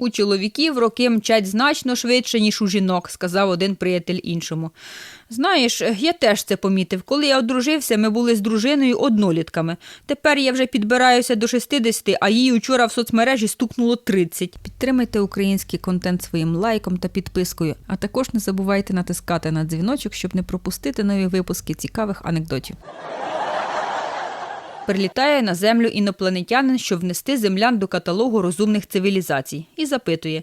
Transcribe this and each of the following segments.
У чоловіків роки мчать значно швидше, ніж у жінок, сказав один приятель іншому. Знаєш, я теж це помітив. Коли я одружився, ми були з дружиною однолітками. Тепер я вже підбираюся до 60, а їй учора в соцмережі стукнуло 30. Підтримайте український контент своїм лайком та підпискою, а також не забувайте натискати на дзвіночок, щоб не пропустити нові випуски цікавих анекдотів. Прилітає на землю інопланетянин, щоб внести землян до каталогу розумних цивілізацій, і запитує,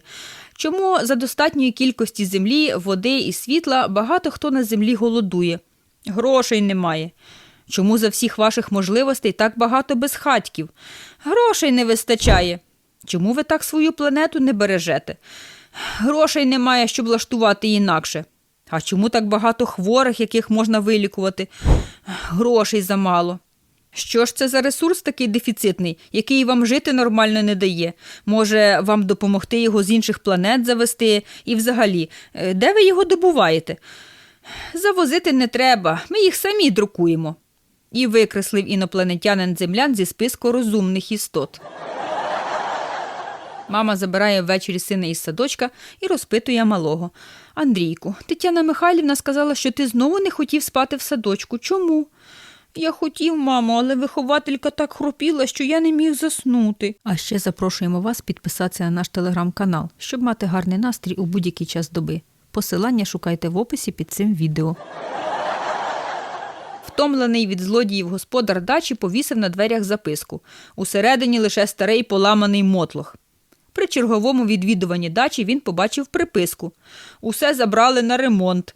чому за достатньої кількості землі, води і світла багато хто на землі голодує? Грошей немає. Чому за всіх ваших можливостей так багато безхатьків? Грошей не вистачає. Чому ви так свою планету не бережете? Грошей немає, щоб влаштувати інакше. А чому так багато хворих, яких можна вилікувати? Грошей замало. Що ж це за ресурс такий дефіцитний, який вам жити нормально не дає? Може, вам допомогти його з інших планет завести? І взагалі, е, де ви його добуваєте? Завозити не треба, ми їх самі друкуємо. І викреслив інопланетянин землян зі списку розумних істот. Мама забирає ввечері сина із садочка і розпитує малого. Андрійку, Тетяна Михайлівна сказала, що ти знову не хотів спати в садочку. Чому? Я хотів, мамо, але вихователька так хропіла, що я не міг заснути. А ще запрошуємо вас підписатися на наш телеграм-канал, щоб мати гарний настрій у будь-який час доби. Посилання шукайте в описі під цим відео. Втомлений від злодіїв господар дачі повісив на дверях записку. Усередині лише старий поламаний мотлох. При черговому відвідуванні дачі він побачив приписку. Усе забрали на ремонт.